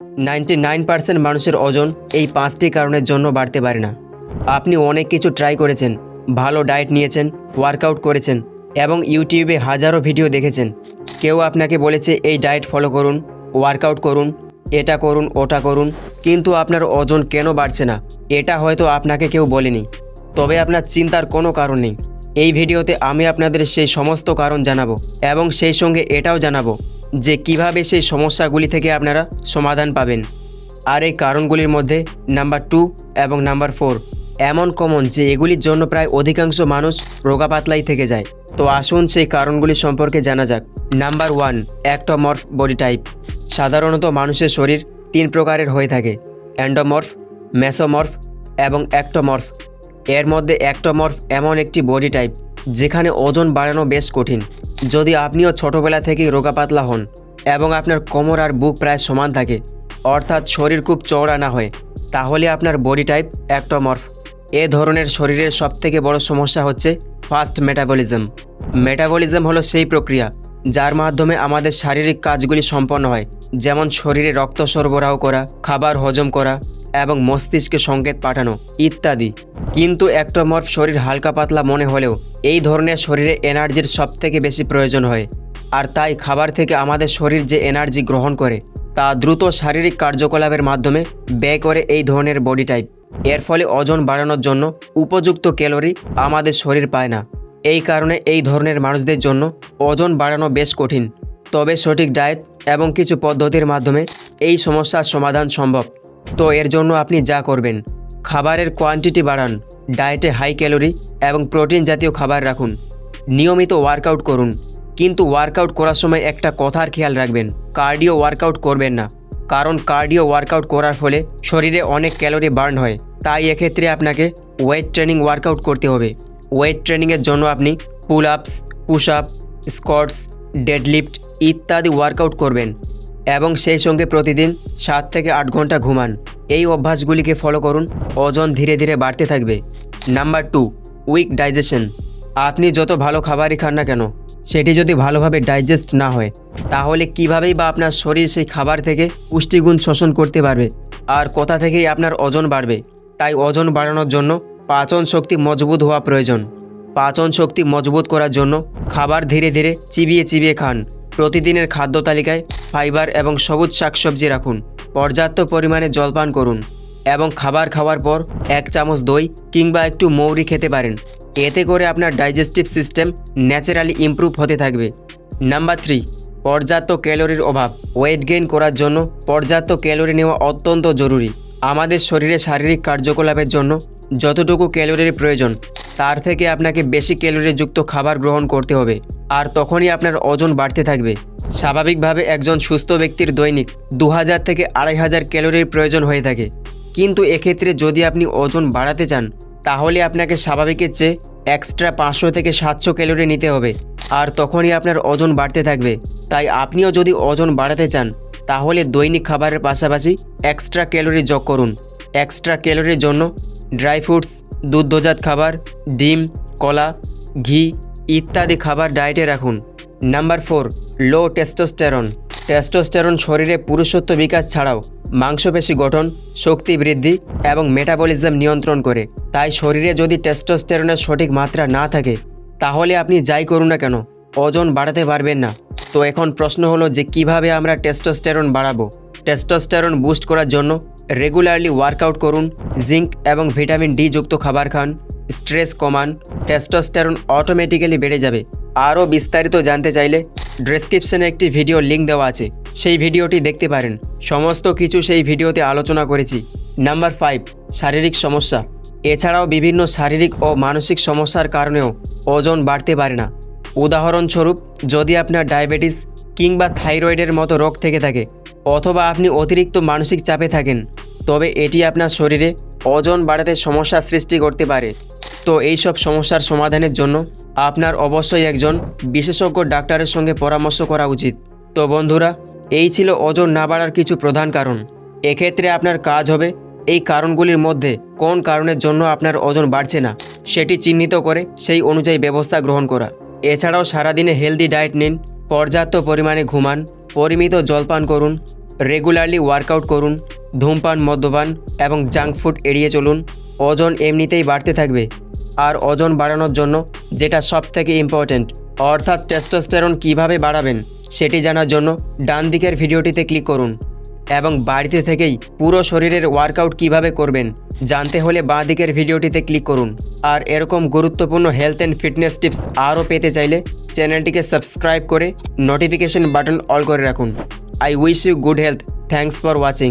Ninety nine percent মানুষের ওজন এই পাঁচটি কারণের জন্য বাড়তে পারে না। আপনি অনেক কিছু ট্রাই করেছেন, ভালো ডায়েট নিয়েছেন ওয়ার্কআউট করেছেন এবং ইউটিউবে হাজারো ভিডিও দেখেছেন। কেউ আপনাকে বলেছে, এই ডায়েট ফলো করুন ওয়ার্কআউট করুন, এটা করুন, ওটা করুন। কিন্তু আপনার ওজন কেন বাড়ছে না? এটা হয়তো আপনাকে কেউ বলেনি। তবে আপনার চিন্তার কোনো কারণ নেই। এই ভিডিওতে আমি আপনাদের সেই সমস্ত কারণ জানাব এবং সেই সঙ্গে এটাও জানাব যে কীভাবে সেই সমস্যাগুলি থেকে আপনারা সমাধান পাবেন। আর এই কারণগুলির মধ্যে নাম্বার টু এবং নাম্বার ফোর এমন কমন যে এগুলির জন্য প্রায় অধিকাংশ মানুষ রোগা পাতলাই থেকে যায়। তো আসুন সেই কারণগুলি সম্পর্কে জানা যাক। Number one, ectomorph body type. সাধারণত মানুষের শরীর তিন প্রকারের হয়ে থাকে, অ্যান্ডোমর্ফ, মেসোমর্ফ এবং অ্যাক্টোমর্ফ। এর মধ্যে অ্যাক্টোমর্ফ এমন একটি বডি টাইপ যেখানে ওজন বাড়ানো বেশ কঠিন। যদি আপনিও ছোটবেলা থেকেই রোগা পাতলা হন এবং আপনার কোমর আর বুক প্রায় সমান থাকে, অর্থাৎ শরীর খুব চওড়া না হয়, তাহলে আপনার বডি টাইপ অ্যাক্টোমর্ফ। এ ধরনের শরীরের সবথেকে বড় সমস্যা হচ্ছে ফাস্ট মেটাবলিজম। মেটাবলিজম হলো সেই প্রক্রিয়া যার মাধ্যমে আমাদের শারীরিক কাজগুলি সম্পন্ন হয়, যেমন শরীরে রক্ত সরবরাহ করা, খাবার হজম করা এবং মস্তিষ্কে সংকেত পাঠানো, ইত্যাদি। কিন্তু অ্যাক্টোমর্ফ শরীর হালকা পাতলা মনে হলেও এই ধরনের শরীরে এনার্জির সবথেকে বেশি প্রয়োজন হয়। আর তাই খাবার থেকে আমাদের শরীর যে এনার্জি গ্রহণ করে, তা দ্রুত শারীরিক কার্যকলাপের মাধ্যমে ব্যয় করে এই ধরনের বডি টাইপ। এর ফলে ওজন বাড়ানোর জন্য উপযুক্ত ক্যালোরি আমাদের শরীর পায় না। এই কারণে এই ধরনের মানুষদের জন্য ওজন বাড়ানো বেশ কঠিন। তবে সঠিক ডায়েট এবং কিছু পদ্ধতির মাধ্যমে এই সমস্যার সমাধান সম্ভব। তো এর জন্য আপনি যা করবেন, খাবারের কোয়ান্টিটি বাড়ান ডায়েটে হাই ক্যালোরি এবং প্রোটিন জাতীয় খাবার রাখুন। নিয়মিত ওয়ার্কআউট করুন, কিন্তু ওয়ার্কআউট করার সময় একটা কথার খেয়াল রাখবেন কার্ডিও ওয়ার্কআউট করবেন না। কারণ কার্ডিও ওয়ার্কআউট করার ফলে শরীরে অনেক ক্যালোরি বার্ন হয়, তাই এক্ষেত্রে আপনাকে ওয়েট ট্রেনিং ওয়ার্কআউট করতে হবে। ওয়েট ট্রেনিংয়ের জন্য আপনি pull ups push up squats deadlift ইত্যাদি ওয়ার্কআউট করবেন। এবং সেই সঙ্গে প্রতিদিন সাত থেকে আট ঘণ্টা ঘুমান। এই অভ্যাসগুলিকে ফলো করুন, ওজন ধীরে ধীরে বাড়তে থাকবে। নাম্বার টু উইক ডাইজেশন আপনি যত ভালো খাবারই খান না কেন, সেটি যদি ভালোভাবে ডাইজেস্ট না হয়, তাহলে কিভাবেই বা আপনার শরীর সেই খাবার থেকে পুষ্টিগুণ শোষণ করতে পারবে? আর কোথা থেকেই আপনার ওজন বাড়বে? তাই ওজন বাড়ানোর জন্য পাচন শক্তি মজবুত হওয়া প্রয়োজন। পাচন শক্তি মজবুত করার জন্য খাবার ধীরে ধীরে চিবিয়ে চিবিয়ে খান। প্রতিদিনের খাদ্য তালিকায় ফাইবার এবং সবুজ শাকসবজি রাখুন। পর্যাপ্ত পরিমাণে জলপান করুন এবং খাবার খাওয়ার পর এক চামচ দই কিংবা একটু মৌরি খেতে পারেন। এতে করে আপনার ডাইজেস্টিভ সিস্টেম ন্যাচারালি ইমপ্রুভ হতে থাকবে। নাম্বার থ্রি, পর্যাপ্ত ক্যালোরির অভাব। ওয়েট গেইন করার জন্য পর্যাপ্ত ক্যালোরি নেওয়া অত্যন্ত জরুরি। আমাদের শরীরে শারীরিক কার্যকলাপের জন্য যতটুকু ক্যালোরির প্রয়োজন তার থেকে আপনাকে বেশি ক্যালোরিযুক্ত খাবার গ্রহণ করতে হবে। আর তখনই আপনার ওজন বাড়তে থাকবে। স্বাভাবিকভাবে একজন সুস্থ ব্যক্তির দৈনিক দু হাজার থেকে আড়াই হাজার ক্যালোরির প্রয়োজন হয়ে থাকে। কিন্তু এক্ষেত্রে যদি আপনি ওজন বাড়াতে চান, তাহলে আপনাকে স্বাভাবিকের চেয়ে এক্সট্রা পাঁচশো থেকে সাতশো ক্যালোরি নিতে হবে। আর তখনই আপনার ওজন বাড়তে থাকবে। তাই আপনিও যদি ওজন বাড়াতে চান, তাহলে দৈনিক খাবারের পাশাপাশি এক্সট্রা ক্যালোরি যোগ করুন। এক্সট্রা ক্যালোরির জন্য ড্রাই ফ্রুটস, দুগ্ধজাত খাবার, ডিম, কলা, ঘি ইত্যাদি খাবার ডায়েটে রাখুন। Number four, low testosterone. Testosterone শরীরে পুরুষত্ব বিকাশ ছাড়াও মাংসপেশি গঠন, শক্তি বৃদ্ধি এবং মেটাবলিজম নিয়ন্ত্রণ করে। তাই শরীরে যদি টেস্টোস্টেরনের সঠিক মাত্রা না থাকে, তাহলে আপনি যাই করুন না কেন, ওজন বাড়াতে পারবেন না। তো এখন প্রশ্ন হলো যে কীভাবে আমরা টেস্টোস্টেরন বাড়াবো? টেস্টোস্টেরন বুস্ট করার জন্য রেগুলারলি ওয়ার্কআউট করুন, জিঙ্ক এবং ভিটামিন ডি যুক্ত খাবার খান, স্ট্রেস কমান, টেস্টোস্টেরন অটোমেটিক্যালি বেড়ে যাবে। আরও বিস্তারিত জানতে চাইলে ডেসক্রিপশনে একটি ভিডিও লিঙ্ক দেওয়া আছে, সেই ভিডিওটি দেখতে পারেন। সমস্ত কিছু সেই ভিডিওতে আলোচনা করেছি। নাম্বার ফাইভ, শারীরিক সমস্যা। এছাড়াও বিভিন্ন শারীরিক ও মানসিক সমস্যার কারণেও ওজন বাড়তে পারে না। উদাহরণস্বরূপ, যদি আপনার ডায়াবেটিস কিংবা থাইরয়েডের মতো রোগ থেকে থাকে, অথবা আপনি অতিরিক্ত মানসিক চাপে থাকেন তবে এটি আপনার শরীরে ওজন বাড়াতে সমস্যা সৃষ্টি করতে পারে। তো এই সব সমস্যার সমাধানের জন্য আপনার অবশ্যই একজন বিশেষজ্ঞ ডাক্তারের সঙ্গে পরামর্শ করা উচিত। তো বন্ধুরা, এই ছিল ওজন না বাড়ার কিছু প্রধান কারণ। এক্ষেত্রে আপনার কাজ হবে এই কারণগুলির মধ্যে কোন কারণের জন্য আপনার ওজন বাড়ছে না, সেটি চিহ্নিত করে সেই অনুযায়ী ব্যবস্থা গ্রহণ করা। এছাড়াও সারাদিনে হেলদি ডায়েট নিন, পর্যাপ্ত পরিমাণে ঘুমান, পরিমিত জলপান করুন রেগুলারলি ওয়ার্কআউট করুন ধূমপান, মদ্যপান এবং জাঙ্ক ফুড এড়িয়ে চলুন। ওজন এমনিতেই বাড়তে থাকবে। আর ওজন বাড়ানোর জন্য যেটা সব থেকে ইম্পর্ট্যান্ট অর্থাৎ টেস্টোস্টেরন কীভাবে বাড়াবেন, সেটি জানার জন্য ডান দিকের ভিডিওটিতে ক্লিক করুন এবং বাড়িতে থেকেই পুরো শরীরের ওয়ার্কআউট কীভাবে করবেন, জানতে হলে বাঁ দিকের ভিডিওটিতে ক্লিক করুন। আর এরকম গুরুত্বপূর্ণ হেলথ অ্যান্ড ফিটনেস টিপস আরও পেতে চাইলে চ্যানেলটিকে সাবস্ক্রাইব করে নোটিফিকেশন বাটন অল করে রাখুন। I wish you good health thanks for watching